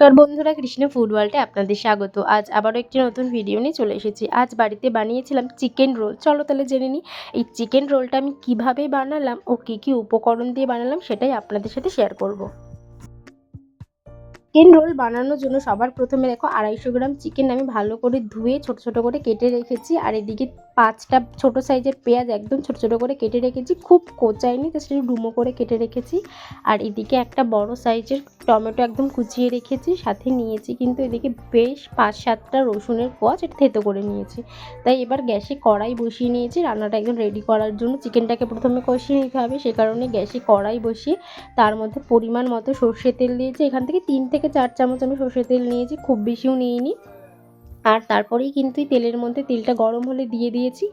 নমস্কার বন্ধুরা, কৃষ্ণ ফুড ওয়ার্ল্ডে আপনাদের স্বাগত। আজ আবারও একটি নতুন ভিডিও নিয়ে চলে এসেছি। আজ বাড়িতে বানিয়েছিলাম চিকেন রোল চলো তাহলে জেনে নিই, এই চিকেন রোলটা আমি কীভাবে বানালাম ও কী কী উপকরণ দিয়ে বানালাম সেটাই আপনাদের সাথে শেয়ার করব। চিকেন রোল বানানোর জন্য সবার প্রথমে দেখো আড়াইশো গ্রাম চিকেন আমি ভালো করে ধুয়ে ছোট ছোট করে কেটে রেখেছি। আর এদিকে পাঁচটা ছোট সাইজের পেঁয়াজ একদম ছোট ছোট করে কেটে রেখেছি, খুব কোচাইনি জাস্ট একটু ডুমো করে কেটে রেখেছি। আর এদিকে একটা বড় সাইজের টমেটো একদম কুচিয়ে রেখেছি, সাথে নিয়েছি কিন্তু এদিকে বেশ পাঁচ সাতটা রসুনের কোয়াচ এটা থেতো করে নিয়েছি। তাই এবার গ্যাসে কড়াই বসিয়ে নিয়েছি, রান্নাটা একদম রেডি করার জন্য। চিকেনটাকে প্রথমে কষিয়ে নিতে হবে, সে কারণে গ্যাসে কড়াই বসিয়ে তার মধ্যে পরিমাণ মতো সর্ষে তেল দিয়েছি। এখান থেকে তিন থেকে চার চামচ আমি সর্ষে তেল নিয়েছি, খুব বেশিও নিইনি। আর তারপরেই কিন্তু তেলের মধ্যে তেলটা গরম হলে দিয়ে দিয়েছি।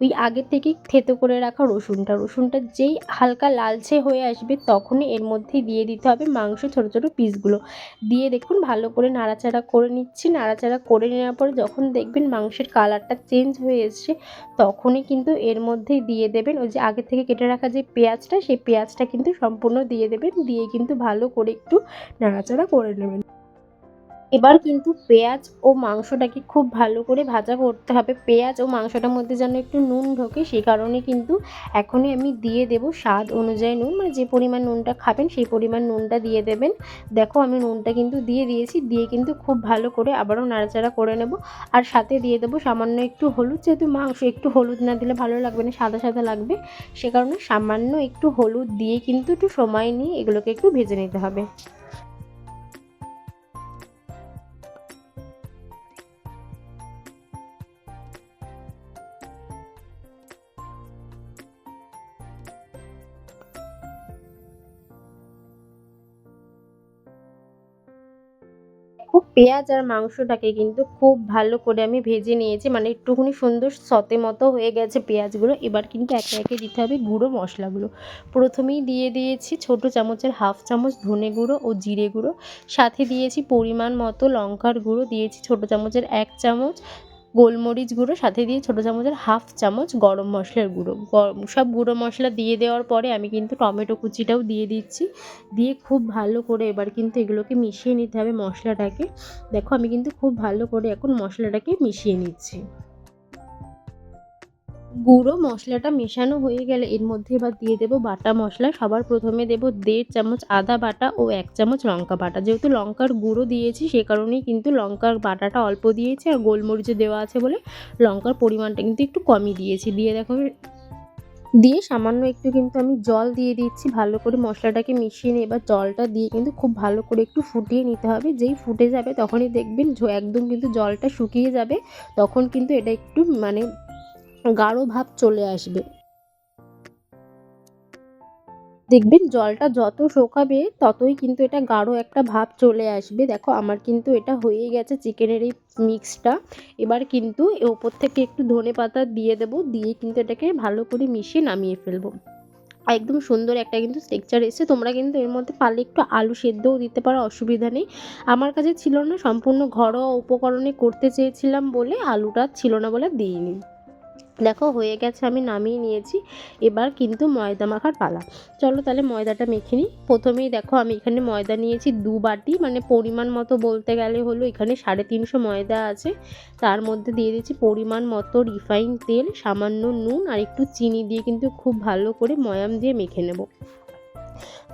ওই আগের থেকেই থেতো করে রাখা রসুনটা। রসুনটা যেই হালকা লালচে হয়ে আসবে তখনই এর মধ্যেই দিয়ে দিতে হবে মাংস ছোটো ছোটো পিসগুলো। দিয়ে দেখুন ভালো করে নাড়াচাড়া করে নিচ্ছি। নাড়াচাড়া করে নেওয়ার পরে যখন দেখবেন মাংসের কালারটা চেঞ্জ হয়ে এসছে, তখনই কিন্তু এর মধ্যেই দিয়ে দেবেন। ওই যে আগে থেকে কেটে রাখা যে পেঁয়াজটা, সেই পেঁয়াজটা কিন্তু সম্পূর্ণ দিয়ে দেবেন। দিয়ে কিন্তু ভালো করে একটু নাড়াচাড়া করে নেবেন। এবার কিন্তু পেঁয়াজ ও মাংসটাকে খুব ভালো করে ভাজা করতে হবে। পেঁয়াজ ও মাংসটার মধ্যে যেন একটু নুন ঢোকে সেই কারণে কিন্তু এখনই আমি দিয়ে দেব স্বাদ অনুযায়ী নুন। মানে যে পরিমাণ নুনটা খাবেন, সেই পরিমাণ নুনটা দিয়ে দেবেন। দেখো আমি নুনটা কিন্তু দিয়ে দিয়েছি, দিয়ে কিন্তু খুব ভালো করে আবারও নাড়াচাড়া করে নেব। আর সাথে দিয়ে দেবো সামান্য একটু হলুদ, যেহেতু মাংস একটু হলুদ না দিলে ভালো লাগবে না, সাদা সাদা লাগবে। সে কারণে সামান্য একটু হলুদ দিয়ে কিন্তু একটু সময় নিয়ে এগুলোকে একটু ভেজে নিতে হবে। খুব পেঁয়াজ আর মাংসটাকে কিন্তু খুব ভালো করে আমি ভেজে নিয়েছি। মানে একটুখানি সুন্দর সতে মতো হয়ে গেছে পেঁয়াজগুলো। এবার কিন্তু একে একে দিতে হবে গুঁড়ো মশলাগুলো। প্রথমেই দিয়ে দিয়েছি ছোট চামচের হাফ চামচ ধনে গুঁড়ো ও জিরে গুঁড়ো। সাথে দিয়েছি পরিমাণ মতো লঙ্কার গুঁড়ো। দিয়েছি ছোট চামচের এক চামচ গোলমরিচ গুঁড়ো, সাথে দিয়ে ছোটো চামচের হাফ চামচ গরম মশলার গুঁড়ো। সব গুঁড়ো মশলা দিয়ে দেওয়ার পরে আমি কিন্তু টমেটো কুচিটাও দিয়ে দিচ্ছি। দিয়ে খুব ভালো করে এবার কিন্তু এগুলোকে মিশিয়ে নিতে হবে মশলাটাকে। দেখো আমি কিন্তু খুব ভালো করে এখন মশলাটাকে মিশিয়ে নিচ্ছি। গুঁড়ো মশলাটা মেশানো হয়ে গেলে এর মধ্যে এবার দিয়ে দেবো বাটা মশলা। সবার প্রথমে দেবো দেড় চামচ আদা বাটা ও এক চামচ লঙ্কা বাটা। যেহেতু লঙ্কার গুঁড়ো দিয়েছি, সে কারণেই কিন্তু লঙ্কার বাটাটা অল্প দিয়েছি আর গোলমরিচে দেওয়া আছে বলে লঙ্কার পরিমাণটা কিন্তু একটু কমই দিয়েছি। দিয়ে দেখো, দিয়ে সামান্য একটু কিন্তু আমি জল দিয়ে দিচ্ছি, ভালো করে মশলাটাকে মিশিয়ে নিয়ে। এবার জলটা দিয়ে কিন্তু খুব ভালো করে একটু ফুটিয়ে নিতে হবে। যেই ফুটে যাবে তখনই দেখবেন একদম কিন্তু জলটা শুকিয়ে যাবে। তখন কিন্তু এটা একটু মানে গাঢ় ভাব চলে আসবে। দেখবেন জলটা যত শোকাবে, ততই কিন্তু এটা গাঢ় একটা ভাব চলে আসবে। দেখো, আমার কিন্তু এটা হয়ে গেছে চিকেনের এই মিক্সটা। এবার কিন্তু ওপর থেকে একটু ধনে পাতা দিয়ে দেব, দিয়ে কিন্তু এটাকে ভালো করে মিশিয়ে নামিয়ে ফেলব। একদম সুন্দর একটা কিন্তু স্ট্রেকচার এসে তোমরা কিন্তু এর মধ্যে পারলে একটু আলু সেদ্ধও দিতে পারো, অসুবিধা নেই। আমার কাছে ছিল না, সম্পূর্ণ ঘরোয়া উপকরণে করতে চেয়েছিলাম বলে আলুটা ছিল না বলে দিইনি। দেখো, হয়ে গেছে, আমি নামিয়ে নিয়েছি। এবার কিন্তু ময়দা মাখার পালা। চলো তাহলে ময়দাটা মেখে নিই। প্রথমেই দেখো, আমি এখানে ময়দা নিয়েছি দু বাটি। মানে পরিমাণ মতো বলতে গেলে হলো এখানে সাড়ে তিনশো ময়দা আছে। তার মধ্যে দিয়ে দিয়েছি পরিমাণ মতো রিফাইন তেল, সামান্য নুন আর একটু চিনি দিয়ে কিন্তু খুব ভালো করে ময়াম দিয়ে মেখে নেব।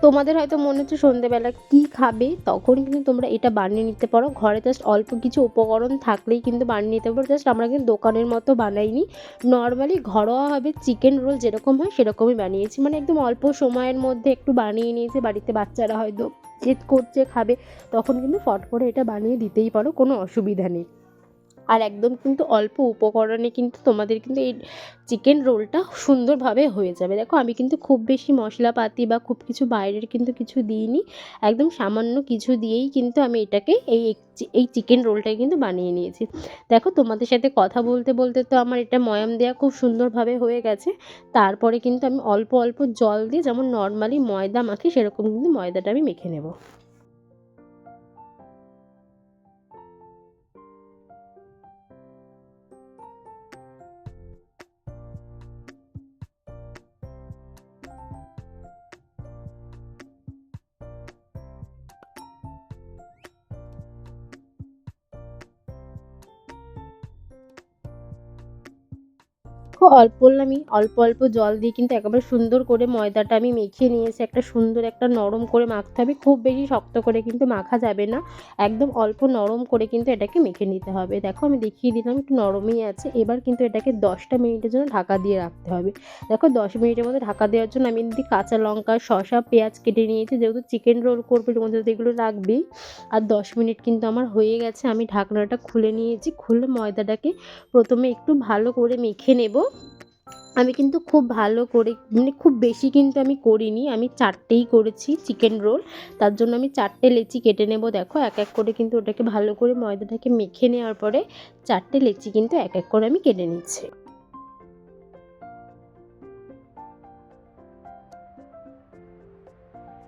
তোমাদের হয়তো মনে হচ্ছে সন্ধেবেলা কী খাবে, তখন কিন্তু তোমরা এটা বানিয়ে নিতে পারো। ঘরে জাস্ট অল্প কিছু উপকরণ থাকলেই কিন্তু বানিয়ে নিতে পারো। জাস্ট আমরা কিন্তু দোকানের মতো বানাইনি। নর্মালি ঘরোয়াভাবে চিকেন রোল যেরকম হয় সেরকমই বানিয়েছি। মানে একদম অল্প সময়ের মধ্যে একটু বানিয়ে নিয়েছে। বাড়িতে বাচ্চারা হয়তো জেদ করছে, খাবে, তখন কিন্তু ফট করে এটা বানিয়ে দিতেই পারো। কোনো অসুবিধা নেই। আর একদম কিন্তু অল্প উপকরণে কিন্তু তোমাদের কিন্তু এই চিকেন রোলটা সুন্দরভাবে হয়ে যাবে। দেখো, আমি কিন্তু খুব বেশি মশলাপাতি বা খুব কিছু বাইরের কিন্তু কিছু দিইনি। একদম সামান্য কিছু দিয়েই কিন্তু আমি এটাকে এই এই চিকেন রোলটাই কিন্তু বানিয়ে নিয়েছি। দেখো, তোমাদের সাথে কথা বলতে বলতে তো আমার এটা ময়াম দেওয়া খুব সুন্দরভাবে হয়ে গেছে। তারপরে কিন্তু আমি অল্প অল্প জল দিয়ে যেমন নর্মালি ময়দা মাখি, সেরকম কিন্তু ময়দাটা আমি মেখে নেব। দেখো, অল্প আমি, অল্প অল্প জল দিয়ে কিন্তু একেবারে সুন্দর করে ময়দাটা আমি মেখে নিয়েছি। একটা সুন্দর একটা নরম করে মাখতে হবে। খুব বেশি শক্ত করে কিন্তু মাখা যাবে না। একদম অল্প নরম করে কিন্তু এটাকে মেখে নিতে হবে। দেখো, আমি দেখিয়ে দিলাম, একটু নরমই আছে। এবার কিন্তু এটাকে দশটা মিনিটের জন্য ঢাকা দিয়ে রাখতে হবে। দেখো, দশ মিনিটের মধ্যে ঢাকা দেওয়ার জন্য আমি এদিকে কাঁচা লঙ্কা, শসা, পেঁয়াজ কেটে নিয়েছি। যেহেতু চিকেন রোল করবে, এর মধ্যে এগুলো রাখবেই। আর দশ মিনিট কিন্তু আমার হয়ে গেছে। আমি ঢাকনাটা খুলে নিয়েছি। খুলে ময়দাটাকে প্রথমে একটু ভালো করে মেখে নেব। আমি কিন্তু খুব ভালো করে মানে খুব বেশি কিন্তু আমি করিনি। আমি চারটেই করেছি চিকেন রোল। তার জন্য আমি চারটে লেচি কেটে নেব, দেখো। এক এক করে কিন্তু ওটাকে ভালো করে ময়দাটাকে মেখে নেওয়ার পরে চারটে লেচি কিন্তু এক এক করে আমি কেটে নিচ্ছি।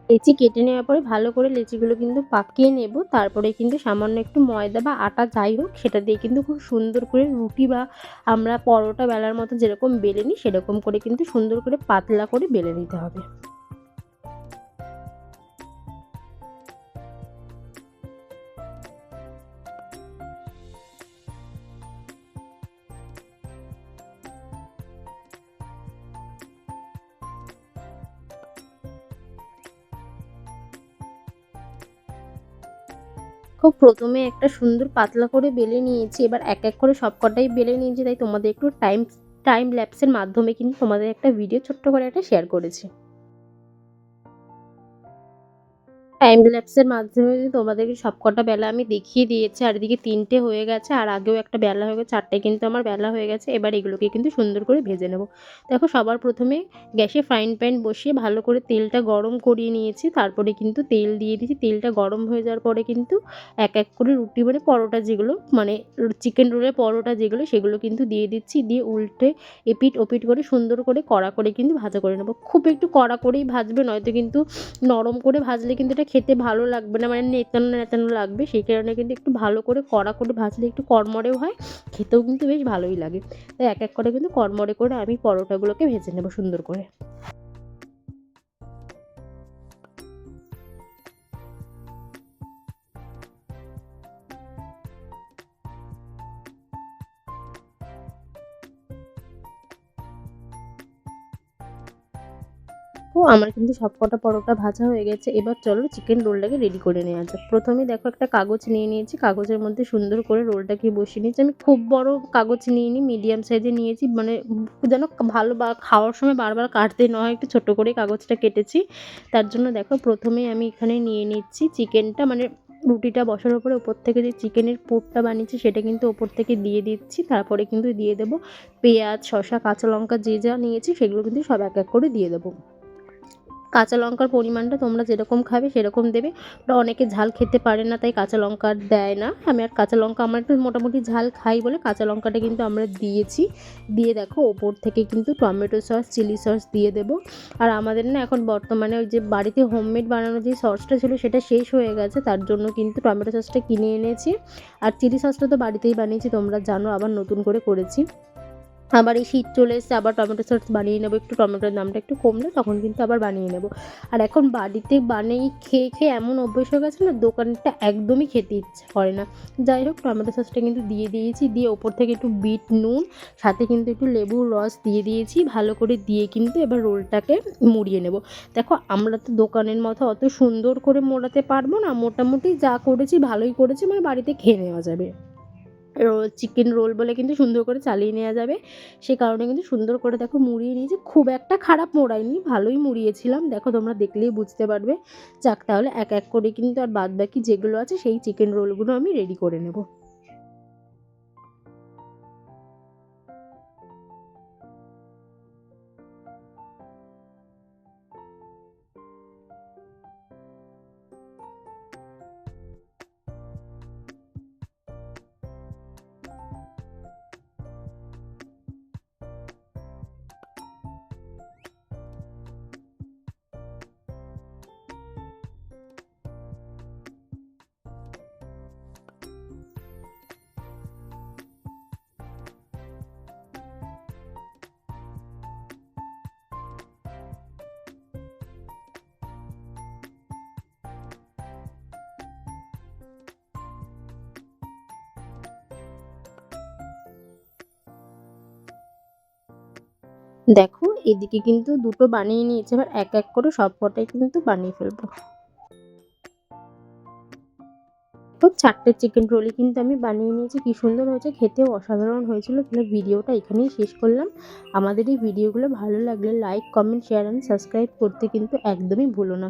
লেচি কেটে নেওয়ার পরে ভালো করে লেচিগুলো কিন্তু পাকিয়ে নেব। তারপরে কিন্তু সামান্য একটু ময়দা বা আটা যাই হোক, সেটা দিয়ে কিন্তু খুব সুন্দর করে রুটি বা আমরা পরোটা বেলার মতো যেরকম বেলে নিই, সেরকম করে কিন্তু সুন্দর করে পাতলা করে বেলে নিতে হবে। খুব প্রথমে একটা সুন্দর পাতলা করে বেলে নিয়েছি, এবার এক এক করে সব কটাই বেলে নিয়েছি, তাই তোমাদের একটু টাইম টাইম ল্যাপসের মাধ্যমে কিন্তু তোমাদের একটা ভিডিও ছোট্ট করে একটা শেয়ার করেছি। টাইম ল্যাপসের মাধ্যমে তোমাদেরকে সবকটা বেলা আমি দেখিয়ে দিয়েছি আর এদিকে তিনটে হয়ে গেছে, আর আগেও একটা বেলা হয়ে গেছে, চারটে কিন্তু আমার বেলা হয়ে গেছে, এবার এগুলোকে কিন্তু সুন্দর করে ভেজে নেব। দেখো সবার প্রথমে গ্যাসে ফ্রাইং প্যান বসিয়ে ভালো করে তেলটা গরম করিয়ে নিয়েছি, তারপরে কিন্তু তেল দিয়ে দিয়েছি, তেলটা গরম হয়ে যাওয়ার পরে কিন্তু এক এক করে রুটি মানে পরোটা যেগুলো মানে চিকেন রোলের পরোটা যেগুলো, সেগুলো কিন্তু দিয়ে দিচ্ছি, দিয়ে উল্টে এপিট ওপিট করে সুন্দর করে কড়া করে কিন্তু ভাজা করে নেব। খুব একটু কড়া করেই ভাজবে, নয়তো কিন্তু নরম করে ভাজলে কিন্তু এটা খেতে ভালো লাগবে না মানে নেতানো নেতানো লাগবে, সেই কারণে কিন্তু একটু ভালো করে কড়া করে ভাজলে একটু কড়মড়েও হয়, খেতেও কিন্তু বেশ ভালোই লাগে। তাই এক এক করে কিন্তু কড়মড়ে করে আমি পরোটাগুলোকে ভেজে নেব সুন্দর করে। ও আমার কিন্তু সব কটা পরোটা ভাজা হয়ে গেছে। এবার চলো চিকেন রোলটাকে রেডি করে নেওয়া যাক। প্রথমে দেখো একটা কাগজ নিয়ে নিয়েছি। কাগজের মধ্যে সুন্দর করে রোলটাকে বসিয়ে নিয়েছি। আমি খুব বড় কাগজ নিইনি মিডিয়াম সাইজে নিয়েছি। মানে যেন ভালো বা খাওয়ার সময় বারবার কাটতে নয় একটু ছোটো করে কাগজটা কেটেছি। তার জন্য দেখো, প্রথমে আমি এখানে নিয়ে নিচ্ছি চিকেনটা মানে রুটিটা বসার ওপরে ওপর থেকে যে চিকেনের পুরটা বানিয়েছি, সেটা কিন্তু ওপর থেকে দিয়ে দিচ্ছি। তারপরে কিন্তু দিয়ে দেবো পেঁয়াজ, শসা, কাঁচা লঙ্কা যে যা নিয়েছি, সেগুলো কিন্তু সব এক এক করে দিয়ে দেবো। কাঁচা লঙ্কার পরিমাণটা তোমরা যেরকম খাবে সেরকম দেবে। ওটা অনেকে ঝাল খেতে পারে না, তাই কাঁচা লঙ্কা দেয় না। আমি আর কাঁচা লঙ্কা আমার একটু মোটামুটি ঝাল খাই বলে কাঁচা লঙ্কাটা কিন্তু আমরা দিয়েছি। দিয়ে দেখো ওপর থেকে কিন্তু টমেটো সস, চিলি সস দিয়ে দেবো। আর আমাদের না এখন বর্তমানে ওই যে বাড়িতে হোমমেড বানানো যে সসটা ছিল সেটা শেষ হয়ে গেছে, তার জন্য কিন্তু টমেটো সসটা কিনে এনেছি। আর চিলি সসটা তো বাড়িতেই বানিয়েছি, তোমরা জানো, আবার নতুন করে করেছি। আবার এই শীত চলে এসছে, আবার টমেটো সস বানিয়ে নেব, একটু টমেটোর দামটা একটু কমলে তখন কিন্তু আবার বানিয়ে নেব। আর এখন বাড়িতে বানিয়ে খেয়ে খেয়ে এমন অভ্যেস হয়ে গেছে না, দোকানটা একদমই খেতে ইচ্ছে করে না। যাই হোক, টমেটো সসটা কিন্তু দিয়ে দিয়েছি, দিয়ে ওপর থেকে একটু বিট নুন, সাথে কিন্তু একটু লেবুর রস দিয়ে দিয়েছি, ভালো করে দিয়ে কিন্তু এবার রোলটাকে মুড়িয়ে নেব। দেখো, আমরা তো দোকানের মতো অত সুন্দর করে মোড়াতে পারব না, মোটামুটি যা করেছি ভালোই করেছি মানে বাড়িতে খেয়ে নেওয়া যাবে। রোল, চিকেন রোল বলে কিন্তু সুন্দর করে চালিয়ে নেওয়া যাবে। সে কারণে কিন্তু সুন্দর করে দেখো মুড়িয়ে নিয়েছি। খুব একটা খারাপ মোড়াইনি ভালোই মুড়িয়েছিলাম। দেখো তোমরা দেখলেই বুঝতে পারবে। যাক তাহলে এক এক করে কিন্তু আর বাদ বাকি যেগুলো আছে সেই চিকেন রোলগুলো আমি রেডি করে নেব। দেখো, এদিকে কিন্তু দুটো বানিয়ে নিয়েছে, এবার এক এক করে সব কটাই কিন্তু বানিয়ে ফেলব। তো চারটে চিকেন রোলই কিন্তু আমি বানিয়ে নিয়েছি, কি সুন্দর হয়েছে, খেতেও অসাধারণ হয়েছিল, তাহলে ভিডিওটা এখানেই শেষ করলাম। আমাদের এই ভিডিওগুলো ভালো লাগলে like comment share and subscribe করতে কিন্তু একদমই ভুলো না।